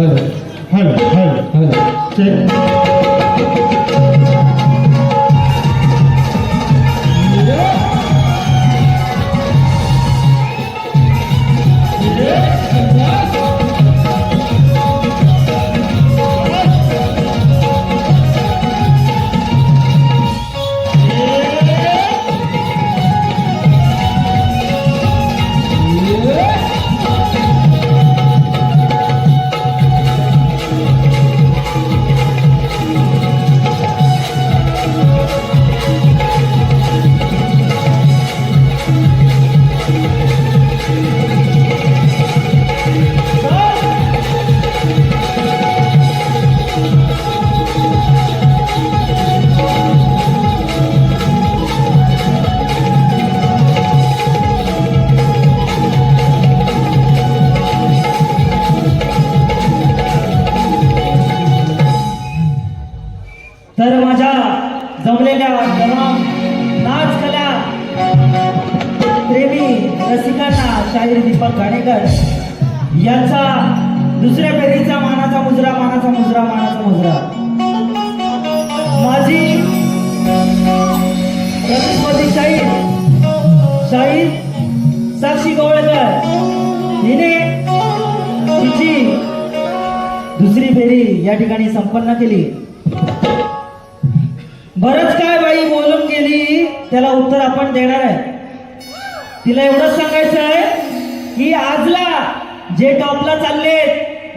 快点快点 शाहीर घाणेकर यांचा दुसऱ्या फेरीचा मानाचा मुजरा मानाचा मुजरा मानाचा मुजरा. माझी प्रतिस्पर्धी शाहीर शाहीर साक्षी गोवळकर. हिने तिची दुसरी फेरी या ठिकाणी संपन्न केली. बरंच काय बाई बोलून गेली त्याला उत्तर आपण देणार आहे. तिला एवढंच सांगायचं आहे की आजला जे टॉपला चालले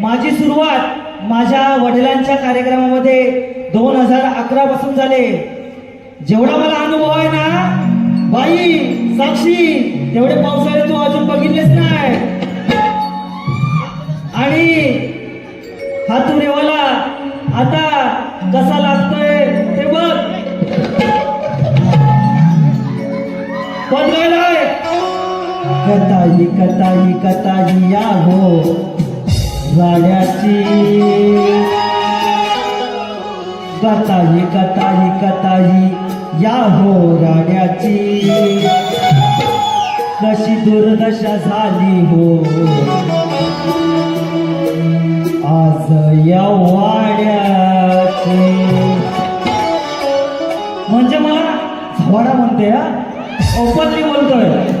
माझी सुरुवात माझ्या वडिलांच्या कार्यक्रमामध्ये दोन हजार अकरा पासून झाले. जेवढा मला अनुभव आहे ना बाई साक्षी तेवढे पावसाळे तू अजून बघितलेच नाही. आणि हा तू रेवाला आता कसा लागतोय ते बघ. बदलायला कताई कताई कताई या हो राड्याची कताई कताई कताई या हो राड्याची कशी दुर्दशा झाली हो. आज या वाड्याची. म्हणजे मला झवाडा म्हणते हा? ओपनली बोलतोय.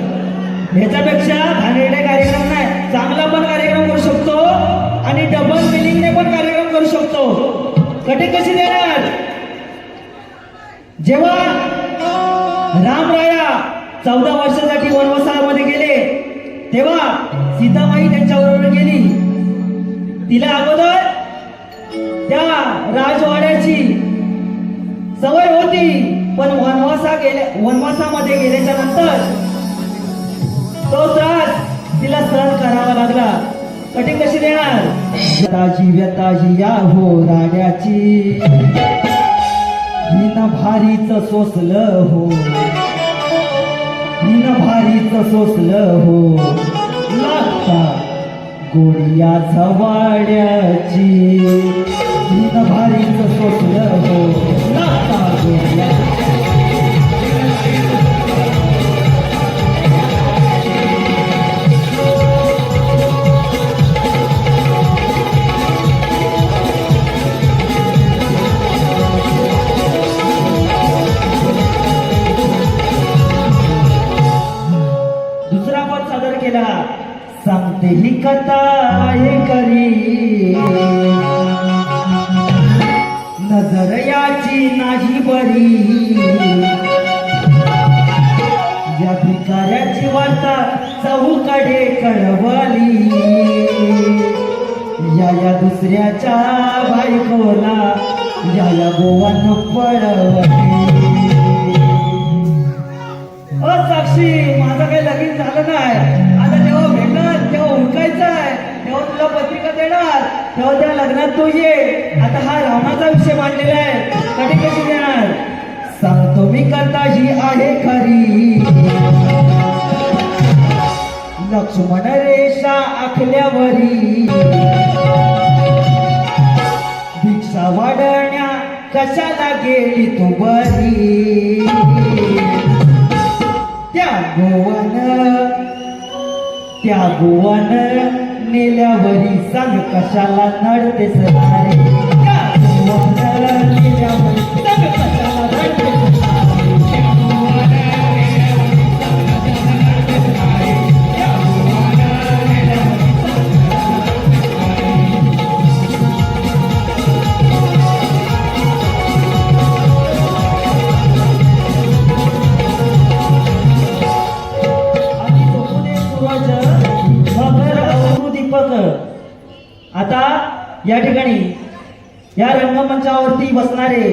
ह्याच्यापेक्षा घाणेरडे कार्यक्रम नाही. चांगला पण कार्यक्रम करू शकतो आणि डबल मिनिंगने पण कार्यक्रम करू शकतो. कटे कशी देणार? जेव्हा रामराया चौदा वर्षासाठी वनवासामध्ये गेले तेव्हा सीतामाई त्यांच्याबरोबर गेली. तिला अगोदर त्या राजवाड्याची सवय होती पण वनवासा गेल्या वनवासामध्ये गेल्याच्यानंतर तो त्रास तिला सहन करावा लागला. कठीण कशी देणार? ताजी व्यताजी या हो राड्याची हिन भारीच सोसलं हो. हिन भारीच सोसलं हो. लागता गोडिया झवाड्याची हिन भारीच सोसलं हो. लागता गोडिया सांगते ही कथा करी नजर याची नाही बरी. या भिकाऱ्याची वार्ता चहूकडे कळवली. या या दुसऱ्याच्या बायकोला. या या गोवान पळवली अ साक्षी माझं काही लगीन झालं नाही. तेव्हा उमकायचं आहे तेव्हा हो तुला पत्रिका देणार. तेव्हा हो त्या लग्नात तू ये. आता हा रामाचा विषय मांडलेला आहे. कधी कशी देणार? सांगतो मी कथा आहे खरी. लक्ष्मण रेषा आखल्यावरी. भिक्षा वाढण्या कशाला गेली तू बरी? त्या गोवन त्या गोवन नेल्यावरी सांग कशाला नडतेस आता या ठिकाणी या रंगमंचावरती बसणारे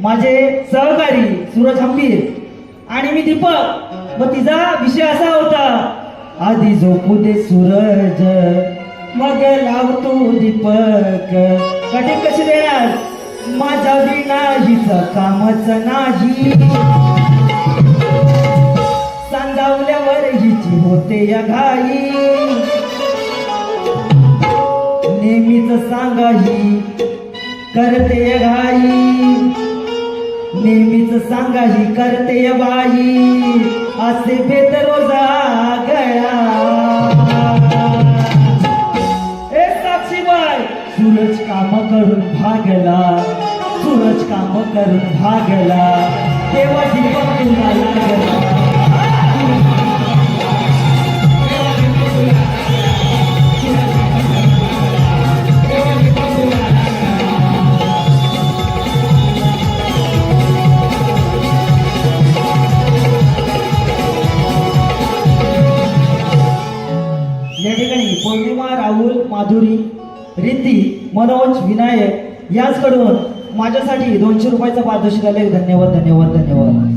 माझे सहकारी सूरज हंबीर आणि मी दीपक. व तिचा विषय असा होता आधी झोपू दे सूरज मग लावतो दीपक. कठीण कशी देणार? माझ्या विना हिचं कामच नाही. सांगावल्यावर हिची होते या घाई. नेहमीच सांगाही करते घाई. नेहमीच सांगाही करते बाई. असे बेत रोजा गळा. ए साक्षीबाई! सूरज काम करून भागला सूरज काम करून भागला. तेव्हा दीपक तुला लागला याचकडून माझ्यासाठी दोनशे रुपयाचा पारितोषिक आले धन्यवाद धन्यवाद धन्यवाद.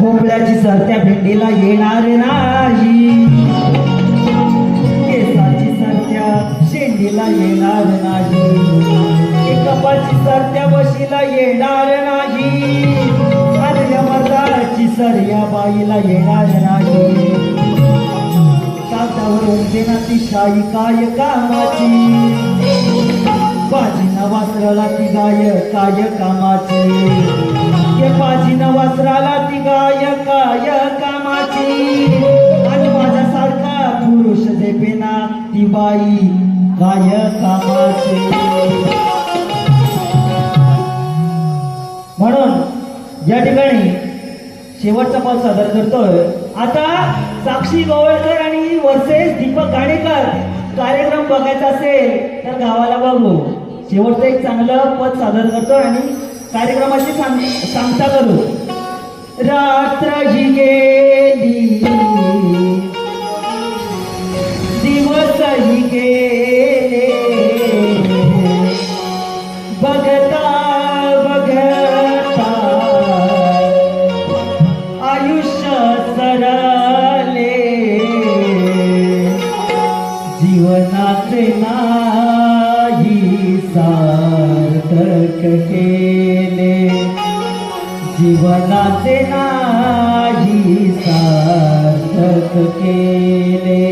भोपळ्याची सरत्या भेंडीला येणार नाही. केसाची सरत्या शेंडीला येणार नाही. कपाची सरत्या बशीला येणार नाही. आणि मर्दाची सरया बाईला येणार नाही. कागदावर देना ती शाही काय कामाची? बाजीना वासराला ती गाय काय कामाची? ये बाजीना वासराला ती गाय काय कामाची? आणि माझ्यासारखा पुरुष देपेना ती बाई काय कामाची? म्हणून या ठिकाणी शेवटचा पाल सादर करतोय. आता साक्षी गोवळकर आणि वर्सेस दीपक घाणेकर कार्यक्रम बघायचा असेल तर गावाला बघू. शेवटचं एक चांगलं पद सादर करतो आणि कार्यक्रमाची सांग सांगता करू. रात्र जी गेली जीवनाचे नाही सार्थक केले.